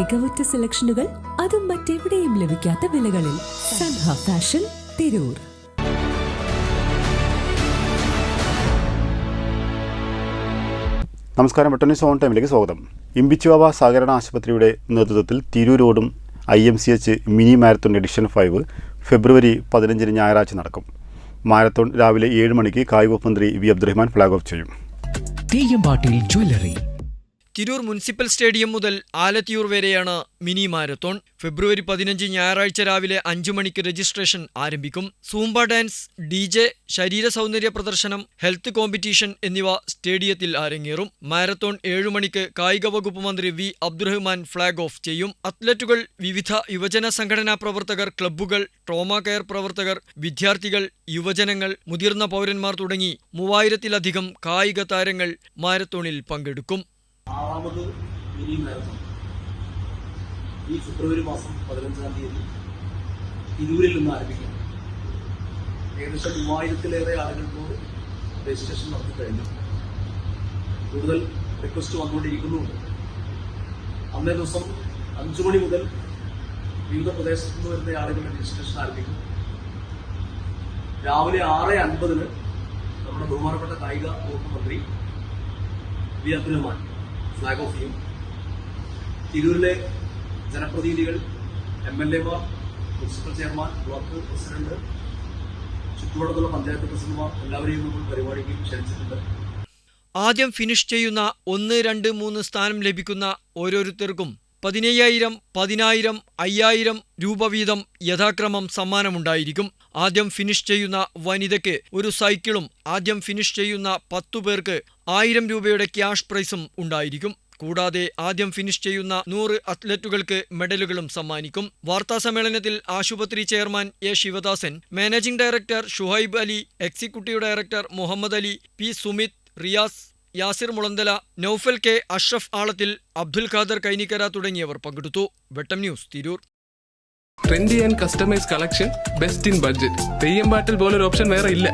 മികവുറ്റ സെലക്ഷനുകൾ അതും മറ്റെവിടെയും ലഭിക്കാത്ത വിലകളിൽ സൻഹ ഫാഷൻ തിരൂർ. നമസ്കാരം വെട്ടന്യൂസ് ഓൺ ടൈമിലേക്ക് സ്വാഗതം. ഇമ്പിച്ചുവാവ സഹകരണ ആശുപത്രിയുടെ നേതൃത്വത്തിൽ തിരൂരോടും I M C H mini marathon edition five ഫെബ്രുവരി പതിനഞ്ചിന് ഞായറാഴ്ച നടക്കും. മാരത്തോൺ രാവിലെ ഏഴ് മണിക്ക് കായിക മന്ത്രി വി അബ്ദുറഹ്മാൻ ഫ്ലാഗ് ഓഫ് ചെയ്യും. Theyyampattil jewellery Tirur municipal stadium മുതൽ ആലത്തിയൂർ വരെയാണ് മിനി മാരത്തോൺ. ഫെബ്രുവരി പതിനഞ്ച് ഞായറാഴ്ച രാവിലെ അഞ്ചു മണിക്ക് രജിസ്ട്രേഷൻ ആരംഭിക്കും. സൂംബ ഡാൻസ് ഡി ജെ ശരീര സൗന്ദര്യ പ്രദർശനം ഹെൽത്ത് കോമ്പറ്റീഷൻ എന്നിവ സ്റ്റേഡിയത്തിൽ അരങ്ങേറും. മാരത്തോൺ ഏഴു മണിക്ക് കായിക വകുപ്പ് മന്ത്രി വി അബ്ദുറഹ്മാൻ ഫ്ളാഗ് ഓഫ് ചെയ്യും. അത്ലറ്റുകൾ വിവിധ യുവജന സംഘടനാ പ്രവർത്തകർ ക്ലബ്ബുകൾ ട്രോമ കെയർ പ്രവർത്തകർ വിദ്യാർത്ഥികൾ യുവജനങ്ങൾ മുതിർന്ന പൗരന്മാർ തുടങ്ങി മൂവായിരത്തിലധികം കായിക താരങ്ങൾ മാരത്തോണിൽ പങ്കെടുക്കും. ആറാമത് മിനി മാരത്തോൺ ഈ ഫെബ്രുവരി മാസം പതിനഞ്ചാം തീയതി തിരൂരിൽ നിന്ന് ആരംഭിക്കുന്നു ഏകദേശം മൂവായിരത്തിലേറെ ആളുകളോട് രജിസ്ട്രേഷൻ നടത്തി കഴിഞ്ഞു. കൂടുതൽ റിക്വസ്റ്റ് വന്നുകൊണ്ടിരിക്കുന്നുണ്ട് അന്നേ ദിവസം അഞ്ചു മണി മുതൽ വിവിധ പ്രദേശത്തു നിന്ന് വരുന്ന ആളുകളുടെ രജിസ്ട്രേഷൻ ആരംഭിക്കും. രാവിലെ ആറ് അൻപതിന് നമ്മുടെ ബഹുമാനപ്പെട്ട കായിക വകുപ്പ് മന്ത്രി വി അബ്ദുറഹ്മാൻ ഫ്ലാഗ് ഓഫ് ചെയ്യും തിരൂരിലെ ജനപ്രതിനിധികൾ എം എൽ എമാർ മുനിസിപ്പൽ ചെയർമാൻ ബ്ലോക്ക് പ്രസിഡന്റ് ചുറ്റുപാടത്തുള്ള പഞ്ചായത്ത് പ്രസിഡന്റുമാർ എല്ലാവരെയും നമ്മൾ പരിപാടിക്ക് ക്ഷണിച്ചിട്ടുണ്ട്. ആദ്യം ഫിനിഷ് ചെയ്യുന്ന ഒന്ന് രണ്ട് മൂന്ന് സ്ഥാനം ലഭിക്കുന്ന ഓരോരുത്തർക്കും പതിനയ്യായിരം പതിനായിരം അയ്യായിരം രൂപ വീതം യഥാക്രമം സമ്മാനമുണ്ടായിരിക്കും. ആദ്യം ഫിനിഷ് ചെയ്യുന്ന വനിതയ്ക്ക് ഒരു സൈക്കിളും ആദ്യം ഫിനിഷ് ചെയ്യുന്ന പത്തു പേർക്ക് ആയിരം രൂപയുടെ ക്യാഷ് പ്രൈസും ഉണ്ടായിരിക്കും. കൂടാതെ ആദ്യം ഫിനിഷ് ചെയ്യുന്ന നൂറ് അത്ലറ്റുകൾക്ക് മെഡലുകളും സമ്മാനിക്കും. വാർത്താ സമ്മേളനത്തിൽ ആശുപത്രി chairman A Sivadasan managing director Shuhaib Ali executive director Muhammad Ali P Sumith Riyas Yasir Mulanthala Noufal K. Ashraf Alathil Abdul Khader Kainikkara തുടങ്ങിയവർ പങ്കെടുത്തു. Vettam news Tirur. Trendy and customise collection best in budget Theyyampattil പോലൊരു option വേറെ ഇല്ല.